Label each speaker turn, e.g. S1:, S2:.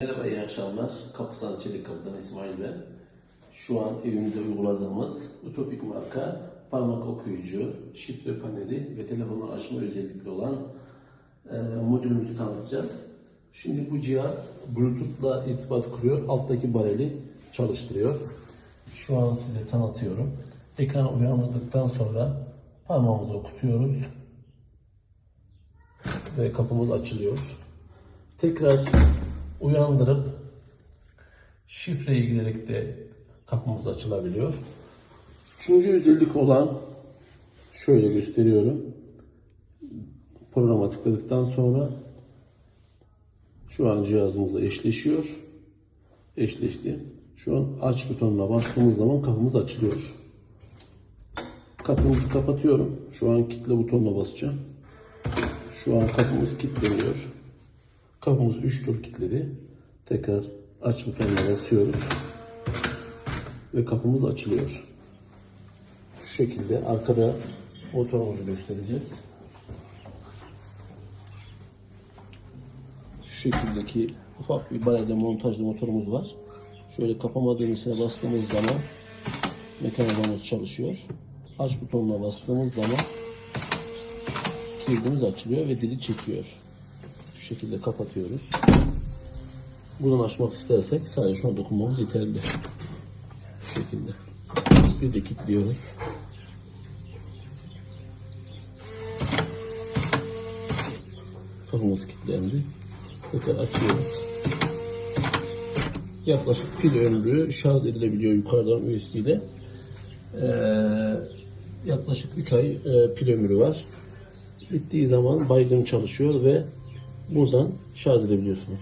S1: Merhaba, iyi akşamlar. Kapısal Çelik Kapı'dan İsmail ben. Şu an evimize uyguladığımız Utopik marka parmak okuyucu, şifre paneli ve telefonla açma özellikli olan e, modülümüzü tanıtacağız. Şimdi bu cihaz Bluetooth'la irtibat kuruyor, alttaki bareli çalıştırıyor. Şu an size tanıtıyorum. Ekranı uyandırdıktan sonra parmağımızı okutuyoruz ve kapımız açılıyor. Tekrar uyandırıp şifreye girerek de kapımız açılabiliyor. Üçüncü özellik olan şöyle gösteriyorum. Programa tıkladıktan sonra şu an cihazımızla eşleşiyor. Eşleşti. Şu an aç butonuna bastığımız zaman kapımız açılıyor. Kapımızı kapatıyorum. Şu an kitle butonuna basacağım. Şu an kapımız kilitleniyor. Kapımız 3 tur kilitledi. Tekrar aç butonuna basıyoruz. Ve kapımız açılıyor. Şu şekilde arkada motorumuzu göstereceğiz. Şu şekildeki ufak bir barayla montajlı motorumuz var. Şöyle kapama düğmesine bastığımız zaman mekanizmamız çalışıyor. Aç butonuna bastığımız zaman kilidimiz açılıyor ve dili çekiyor. Şu şekilde kapatıyoruz. Buradan açmak istersek sadece şuna dokunmamız yeterli. Şu şekilde. Bir de kilitliyoruz. Kapımız kilitlendi. Tekrar açıyoruz. Yaklaşık pil ömrü şarj edilebiliyor yukarıdan USB ile. Ee, yaklaşık 3 ay e, pil ömrü var. Bittiği zaman baygın çalışıyor ve buradan şarj edebiliyorsunuz.